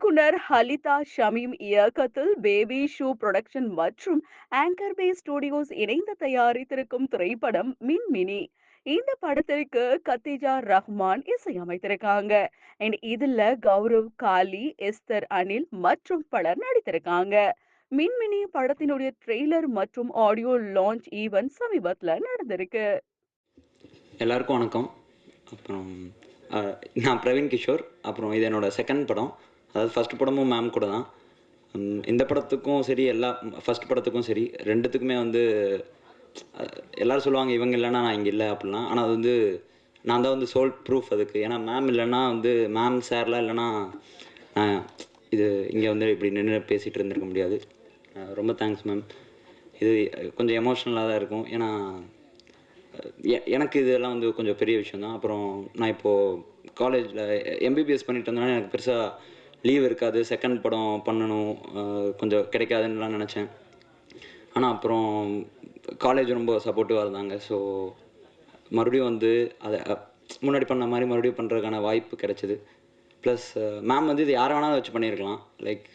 இயக்குனர் ஹலிதா ஷமீம் இயக்கத்தில் baby shoe production மற்றும் ஆங்கர் பே ஸ்டுடியோஸ் இணைந்து தயாரித்திருக்கும் திரைப்படம் மின்மினி. இந்த படத்திற்கு கத்திஜா ரஹ்மான் இசையமைத்திருக்காங்க. அண்ட் இதுல கௌரவ் காலி எஸ்தர் அனில் மற்றும் பலர் நடித்திருக்காங்க. மின்மினி படத்தினுடைய ட்ரெய்லர் மற்றும் ஆடியோ லான்ச் ஈவென்ட் சமீபத்தில் நடந்திருக்கு. எல்லாருக்கும் வணக்கம். அப்புறம் நான் பிரவீன் கிஷோர். அப்புறம் இது என்னோட செகண்ட் படம். அதாவது ஃபஸ்ட் படமும் மேம் கூட தான். இந்த படத்துக்கும் சரி எல்லா ஃபர்ஸ்ட் படத்துக்கும் சரி ரெண்டுத்துக்குமே வந்து எல்லோரும் சொல்லுவாங்க இவங்க இல்லைன்னா நான் இங்கே இல்லை அப்படிலாம். ஆனால் அது வந்து நான் தான் வந்து சோல் ப்ரூஃப் அதுக்கு. ஏன்னா மேம் இல்லைன்னா வந்து மேம் சார்லாம் இல்லைன்னா நான் இது இங்கே வந்து இப்படி நின்று பேசிகிட்டு இருந்திருக்க முடியாது. ரொம்ப தேங்க்ஸ் மேம் இது கொஞ்சம் எமோஷ்னலாக தான் இருக்கும். ஏன்னா எ- எனக்கு இதெல்லாம் வந்து கொஞ்சம் பெரிய விஷயம் தான். அப்புறம் நான் இப்போது காலேஜில் எம்பிபிஎஸ் பண்ணிட்டு இருந்தேன்னா எனக்கு பெருசாக லீவ் இருக்காது செகண்ட் படம் பண்ணணும் கொஞ்சம் கிடைக்காதுன்னுலாம் நினச்சேன். ஆனால் அப்புறம் காலேஜ் ரொம்ப சப்போர்ட்டிவாக இருந்தாங்க. ஸோ மறுபடியும் வந்து அதை முன்னாடி பண்ண மாதிரி மறுபடியும் பண்ணுறதுக்கான வாய்ப்பு கிடைச்சிது. ப்ளஸ் மேம் வந்து இது யாரை வேணாலும் வச்சு பண்ணியிருக்கலாம் லைக்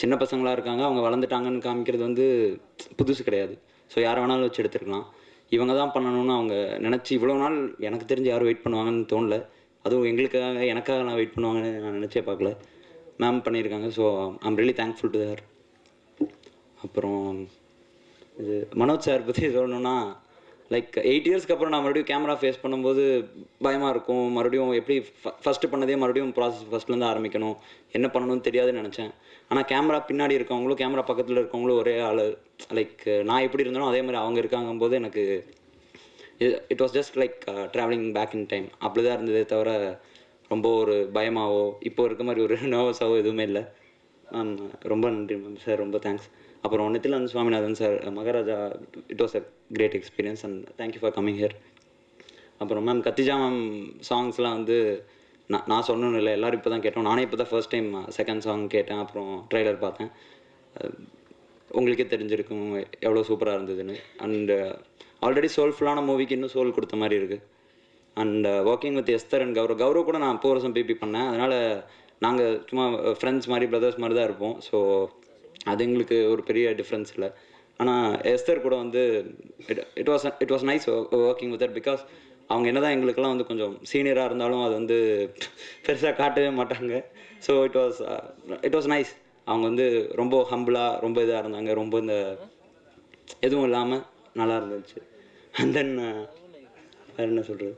சின்ன பசங்களாக இருக்காங்க அவங்க வளர்ந்துட்டாங்கன்னு காமிக்கிறது வந்து புதுசு கிடையாது. ஸோ யாரை வேணாலும் வச்சு எடுத்துருக்கலாம். இவங்க தான் பண்ணணும்னு அவங்க நினச்சி இவ்வளோ நாள் எனக்கு தெரிஞ்சு யாரும் வெயிட் பண்ணுவாங்கன்னு தோணல. அதுவும் எங்களுக்காக எனக்காக நான் வெயிட் பண்ணுவாங்கன்னு நான் நினச்சே பார்க்கல. மேம் பண்ணியிருக்காங்க. So I'm really thankful to their அப்புறம் இது மனோஜ் சார் பற்றி சொல்லணும்னா லைக் எயிட் இயர்ஸ்க்கு அப்புறம் நான் மறுபடியும் கேமரா ஃபேஸ் பண்ணும்போது பயமாக இருக்கும். மறுபடியும் எப்படி ஃபஸ்ட்டு பண்ணதே மறுபடியும் ப்ராசஸ் ஃபஸ்ட்லேருந்து ஆரம்பிக்கணும். என்ன பண்ணணும்னு தெரியாதுன்னு நினச்சேன். ஆனால் கேமரா பின்னாடி இருக்கவங்களும் கேமரா பக்கத்தில் இருக்கவங்களும் ஒரே ஆள். லைக் நான் எப்படி இருந்தாலும் அதே மாதிரி அவங்க இருக்காங்கும்போது எனக்கு it was just like travelling back in time அப்படி தான் இருந்ததே தவிர ரொம்ப ஒரு பயமாவோ இப்போ இருக்க மாதிரி ஒரு நர்வஸாவோ எதுவுமே இல்லை. மேம் ரொம்ப நன்றி மேம் சார் ரொம்ப தேங்க்ஸ் அப்புறம் Nithilanand Swaminathan sir Maharaja it was a great experience and thank you for coming here அப்புறம் மேம் கத்திஜா மேம் சாங்ஸ்லாம் வந்து நான் நான் சொல்லணும்னு இல்லை எல்லோரும் இப்போ தான் கேட்டோம். நானே இப்போ தான் ஃபர்ஸ்ட் டைம் செகண்ட் சாங் கேட்டேன். அப்புறம் ட்ரெய்லர் பார்த்தேன். உங்களுக்கே தெரிஞ்சிருக்கும் எவ்வளோ சூப்பராக இருந்ததுன்னு. அண்டு ஆல்ரெடி சோல்ஃபுல்லான மூவிக்கு இன்னும் சோல் கொடுத்த மாதிரி இருக்குது and walking with Esther and Gaurav Gaurav கூட நான் போகிற வருஷம் பிபி பண்ணேன். அதனால் நாங்கள் சும்மா uh, ஃப்ரெண்ட்ஸ் மாதிரி பிரதர்ஸ் மாதிரி தான் இருப்போம். ஸோ அது எங்களுக்கு ஒரு பெரிய டிஃப்ரென்ஸ் இல்லை. ஆனால் எஸ்தர் கூட வந்து it it was it was nice working with because அவங்க என்னதான் எங்களுக்கெல்லாம் வந்து கொஞ்சம் சீனியராக இருந்தாலும் அது வந்து பெருசாக காட்டவே மாட்டாங்க. So it was it was nice அவங்க வந்து ரொம்ப ஹம்பிளாக ரொம்ப இதாக இருந்தாங்க. ரொம்ப இந்த எதுவும் இல்லாமல் நல்லா இருந்துச்சு. அண்ட் தென் வேறு என்ன சொல்கிறது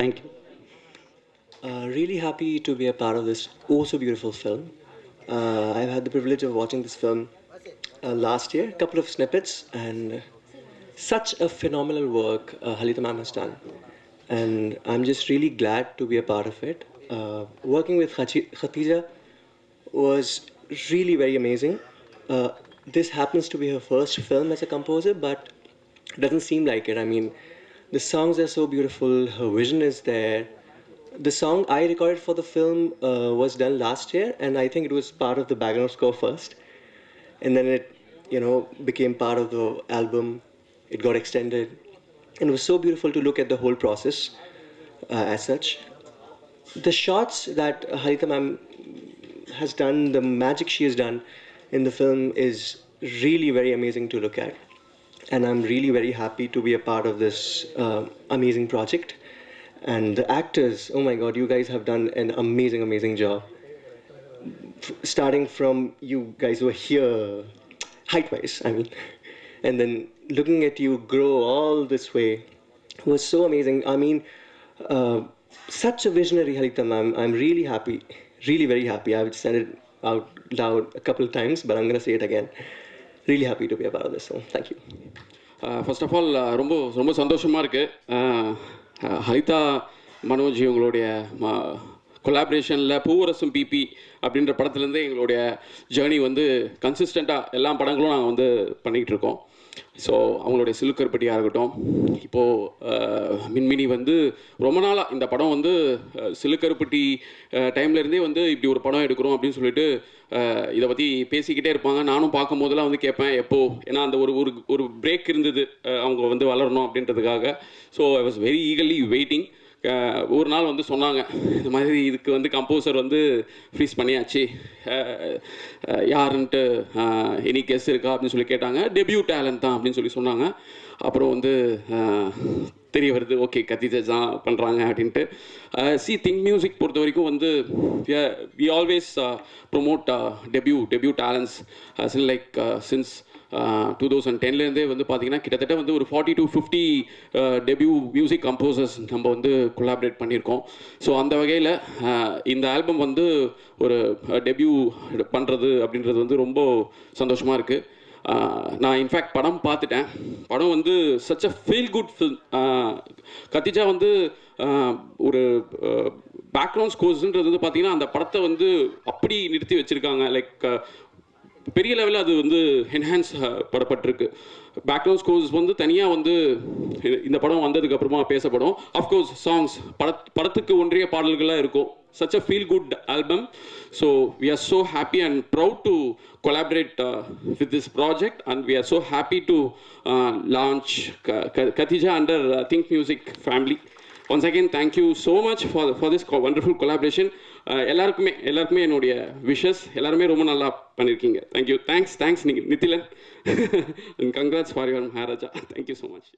thank you Uh, really happy to be a part of this oh so beautiful film. Uh, I've had the privilege of watching this film uh, last year, a couple of snippets, and such a phenomenal work uh, Halita ma'am has done. And I'm just really glad to be a part of it. Uh, working with Khachi- Khatija was really very amazing. Uh, this happens to be her first film as a composer, but doesn't seem like it. I mean, the songs are so beautiful, her vision is there. The song I recorded for the film uh, was done last year, and I think it was part of the background score first. And then it, you know, became part of the album. It got extended. And it was so beautiful to look at the whole process uh, as such. The shots that Harita ma'am has done, the magic she has done in the film is really very amazing to look at. And I'm really very happy to be a part of this uh, amazing project. And the actors, oh my god, you guys have done an amazing, amazing job. F- starting from you guys were here, height wise, I mean, and then looking at you grow all this way was so amazing. I mean, uh, such a visionary Halita ma'am. I'm really happy, really very happy. I've said it out loud a couple of times, but I'm gonna say it again. Really happy to be a part of this. So thank you. First of all ரொம்ப ரொம்ப சந்தோஷமாக இருக்குது uh, uh, Haritha Manoj இவங்களுடைய கொலாபரேஷனில் பூவரசும் BP அப்படின்ற படத்துலேருந்தே எங்களுடைய journey வந்து கன்சிஸ்டண்ட்டாக எல்லா படங்களும் நாங்கள் வந்து பண்ணிக்கிட்டு இருக்கோம் ஸோ அவங்களுடைய சிலுக்கருப்பட்டியாக இருக்கட்டும் இப்போது மின்மினி வந்து ரொம்ப நாளாக இந்த படம் வந்து சிலுக்கருப்பட்டி டைம்லேருந்தே வந்து இப்படி ஒரு படம் எடுக்கிறோம் அப்படின்னு சொல்லிட்டு இதை பற்றி பேசிக்கிட்டே இருப்பாங்க. நானும் பார்க்கும்போதெல்லாம் வந்து கேட்பேன் எப்போ? ஏன்னா அந்த ஒரு ஒரு ஒரு பிரேக் இருந்தது அவங்க வந்து வளரணும் அப்படின்றதுக்காக. So I was very eagerly waiting ஒரு நாள் வந்து சொன்னாங்க இந்த மாதிரி இதுக்கு வந்து கம்போசர் வந்து ஃப்ரீஸ் பண்ணியாச்சு யாருன்ட்டு எனி கெஸ் இருக்கா அப்படின்னு சொல்லி கேட்டாங்க. டெபியூ டேலண்ட் தான் அப்படின்னு சொல்லி சொன்னாங்க. அப்புறம் வந்து தெரிய வருது ஓகே கத்திஜஸ் தான் பண்ணுறாங்க அப்படின்ட்டு. சி திங்க் மியூசிக் பொறுத்த வரைக்கும் வந்து we always promote debut debut talents like since two thousand டென்லேருந்தே வந்து பார்த்தீங்கன்னா கிட்டத்தட்ட வந்து ஒரு forty to fifty debut music composers நம்ம வந்து கொலாபரேட் பண்ணியிருக்கோம். ஸோ அந்த வகையில் uh, இந்த ஆல்பம் வந்து ஒரு uh, டெபியூ பண்ணுறது அப்படின்றது வந்து ரொம்ப சந்தோஷமாக இருக்குது நான் இன்ஃபேக்ட் படம் பார்த்துட்டேன். படம் வந்து such a feel good film Khatija வந்து ஒரு பேக்ரவுண்ட் ஸ்கோர்ஸ்ன்றது வந்து பார்த்தீங்கன்னா அந்த படத்தை வந்து அப்படி நிறுத்தி வச்சுருக்காங்க. லைக் பெரிய லெவலில் அது வந்து என்ஹான்ஸ் படப்பட்டிருக்கு. பேக்ரவுண்ட் ஸ்கோர்ஸ் வந்து தனியாக வந்து இந்த படம் வந்ததுக்கப்புறமா பேசப்படும். அஃப்கோர்ஸ் சாங்ஸ் பட படத்துக்கு ஒன்றிய பாடல்களாக இருக்கும். Such a feel good album so we are so happy and proud to collaborate uh, with this project and we are so happy to uh, launch Katija under uh, Think Music family once again thank you so much for for this co- wonderful collaboration எல்லாருக்குமே எல்லாருக்குமே என்னுடைய wishes எல்லாருமே ரொம்ப நல்லா பண்ணியிருக்கீங்க thank you thanks thanks நீங்கள் Nithilan and congrats for your Maharaja thank you so much